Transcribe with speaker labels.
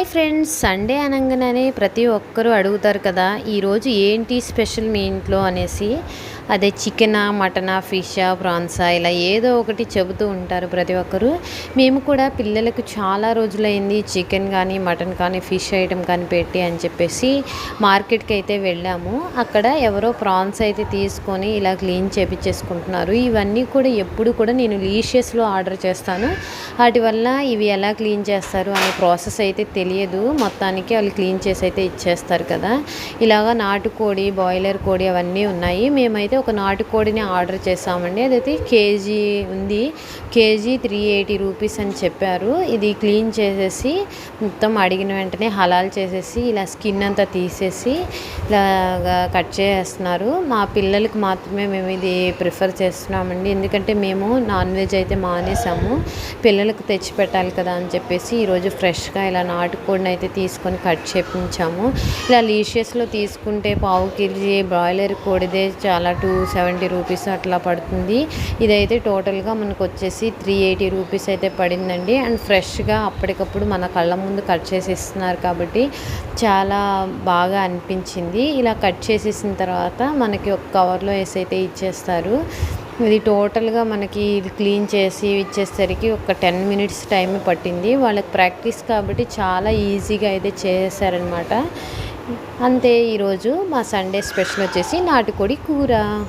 Speaker 1: Hi friends Sunday అనగానే ప్రతి ఒక్కరూ అడుగుతారు కదా ఈరోజు ఏంటి స్పెషల్ మీ ఇంట్లో అనేసి. అదే చికెనా మటనా ఫిషా ప్రాన్సా ఇలా ఏదో ఒకటి చెబుతూ ఉంటారు ప్రతి ఒక్కరు. మేము కూడా పిల్లలకు చాలా రోజులైంది చికెన్ కానీ మటన్ కానీ ఫిష్ ఐటెం కానీ పెట్టి అని చెప్పేసి మార్కెట్కి అయితే వెళ్ళాము. అక్కడ ఎవరో ప్రాన్స్ అయితే తీసుకొని ఇలా క్లీన్ చేపించేసుకుంటున్నారు ఇవన్నీ కూడా ఎప్పుడు కూడా నేను లీషియస్లో ఆర్డర్ చేస్తాను. వాటి వల్ల ఇవి ఎలా క్లీన్ చేస్తారు అనే ప్రాసెస్ అయితే తెలియదు. మొత్తానికి వాళ్ళు క్లీన్ చేసి అయితే ఇచ్చేస్తారు కదా. ఇలాగా నాటుకోడి బాయిలర్ కోడి అవన్నీ ఉన్నాయి. మేమైతే ఒక నాటుకోడిని ఆర్డర్ చేసామండి అదైతే కేజీ ఉంది. కేజీ త్రీ ఎయిటీ రూపీస్ అని చెప్పారు. ఇది క్లీన్ చేసేసి మొత్తం అడిగిన వెంటనే హలాల్ చేసేసి ఇలా స్కిన్ అంతా తీసేసి ఇలాగా కట్ చేస్తున్నారు. మా పిల్లలకి మాత్రమే మేము ఇది ప్రిఫర్ చేస్తున్నామండి. ఎందుకంటే మేము నాన్ వెజ్ అయితే మానేసాము. పిల్లలకు తెచ్చి పెట్టాలి కదా అని చెప్పేసి ఈరోజు ఫ్రెష్గా ఇలా నాటుకోడిని అయితే తీసుకొని కట్ చేపించాము. ఇలా లీషియస్లో తీసుకుంటే పావు కేజీ బ్రాయిలర్ కోడిదే చాలా టూ సెవెంటీ రూపీస్ అట్లా పడుతుంది. ఇదైతే టోటల్గా మనకు వచ్చేసి త్రీ ఎయిటీ రూపీస్ అయితే పడిందండి. అండ్ ఫ్రెష్గా అప్పటికప్పుడు మన కళ్ళ ముందు కట్ చేసి ఇస్తున్నారు కాబట్టి చాలా బాగా అనిపించింది. ఇలా కట్ చేసేసిన తర్వాత మనకి ఒక కవర్లో వేసి అయితే ఇచ్చేస్తారు. ఇది టోటల్గా మనకి ఇది క్లీన్ చేసి ఇచ్చేసరికి ఒక టెన్ మినిట్స్ టైం పట్టింది. వాళ్ళకి ప్రాక్టీస్ కాబట్టి చాలా ఈజీగా అయితే చేశారనమాట అంతే ఈరోజు మా సండే స్పెషల్ వచ్చేసి నాటుకోడి కూర.